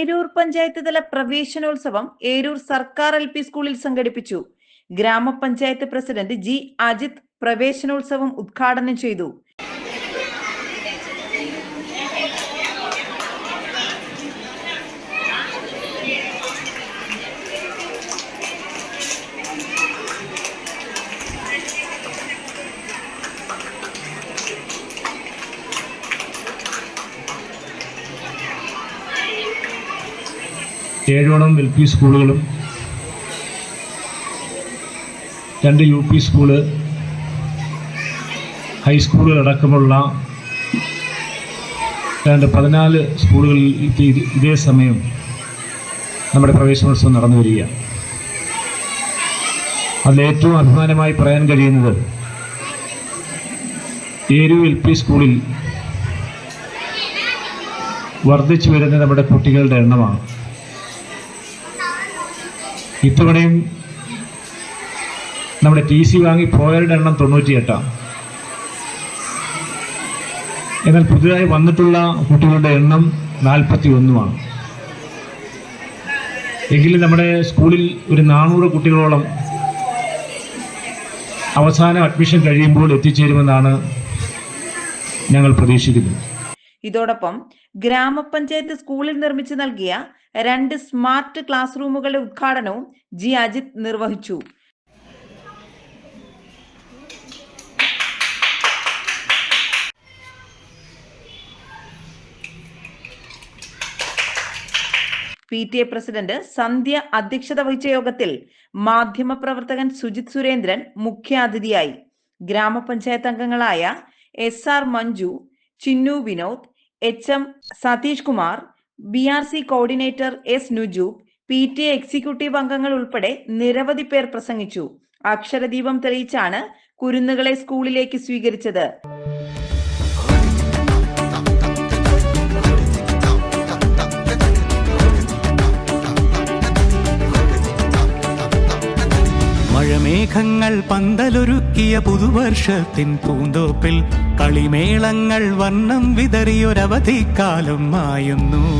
ഗ്രാമപഞ്ചായത്ത് തല പ്രവേശനോത്സവം ഏരൂർ സർക്കാർ എൽ പി സ്കൂളിൽ സംഘടിപ്പിച്ചു. ഗ്രാമപഞ്ചായത്ത് പ്രസിഡന്റ് ജി അജിത് പ്രവേശനോത്സവം ഉദ്ഘാടനം ചെയ്തു. ഏഴോളം എൽ പി സ്കൂളുകളും രണ്ട് യു പി സ്കൂൾ ഹൈസ്കൂളുകൾ അടക്കമുള്ള രണ്ട് പതിനാല് സ്കൂളുകളിൽ ഇത് സമയം നമ്മുടെ പ്രവേശനോത്സവം നടന്നു വരിക അതിലേറ്റവും അഭിമാനമായി പറയാൻ കഴിയുന്നത് ഏരു എൽ പി സ്കൂളിൽ വർദ്ധിച്ചു വരുന്ന നമ്മുടെ കുട്ടികളുടെ എണ്ണമാണ്. ഇത്തവണയും നമ്മുടെ ടി സി വാങ്ങി പോയവരുടെ എണ്ണം തൊണ്ണൂറ്റിയെട്ടാണ് എന്നാൽ പുതുതായി വന്നിട്ടുള്ള കുട്ടികളുടെ എണ്ണം നാൽപ്പത്തി ഒന്നുമാണ് എങ്കിലും നമ്മുടെ സ്കൂളിൽ ഒരു നാനൂറ് കുട്ടികളോളം അവസാന അഡ്മിഷൻ കഴിയുമ്പോൾ എത്തിച്ചേരുമെന്നാണ് ഞങ്ങൾ പ്രതീക്ഷിക്കുന്നത്. ഇതോടൊപ്പം ഗ്രാമപഞ്ചായത്ത് സ്കൂളിൽ നിർമ്മിച്ചു നൽകിയ രണ്ട് സ്മാർട്ട് ക്ലാസ് റൂമുകളുടെ ഉദ്ഘാടനവും ജി അജിത് നിർവഹിച്ചു. P T A president Sandhya അധ്യക്ഷത വഹിച്ച യോഗത്തിൽ മാധ്യമപ്രവർത്തകൻ സുജിത് സുരേന്ദ്രൻ മുഖ്യാതിഥിയായി. ഗ്രാമപഞ്ചായത്ത് അംഗങ്ങളായ S R Manju Chinnu Vinod H M Satheesh Kumar B R C coordinator S Nujoob P T A executive അംഗങ്ങൾ ഉൾപ്പെടെ നിരവധി പേർ പ്രസംഗിച്ചു. അക്ഷരദീപം തെളിയിച്ചാണ് കുരുന്നുകളെ സ്കൂളിലേക്ക് സ്വീകരിച്ചത്. മഴമേഘങ്ങൾ പന്തലൊരുക്കിയ പുതുവർഷത്തിൻ പൂന്തോപ്പിൽ കളിമേളങ്ങൾ വർണം വിതറിയൊരവധിക്കാലം മായുന്നു.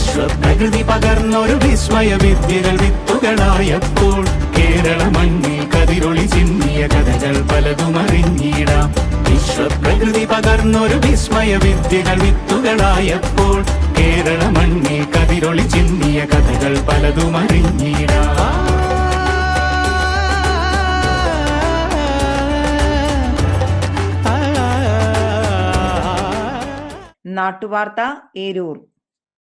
വിശ്വപ്രകൃതി പകർന്നൊരു വിസ്മയ വിദ്യകൾ വിത്തുകളായപ്പോൾ കേരള മണ്ണിൽ കതിരൊളി ചിന്നിയ കഥകൾ പലതും അറിഞ്ഞിടാം. വിശ്വപ്രകൃതി പകർന്നൊരു വിസ്മയ വിദ്യകൾ വിത്തുകളായപ്പോൾ കേരള മണ്ണിൽ കതിരൊളി ചിന്നിയ കഥകൾ പലതും അറിഞ്ഞിടാം. നാട്ടുവാർത്ത ഏരൂർ.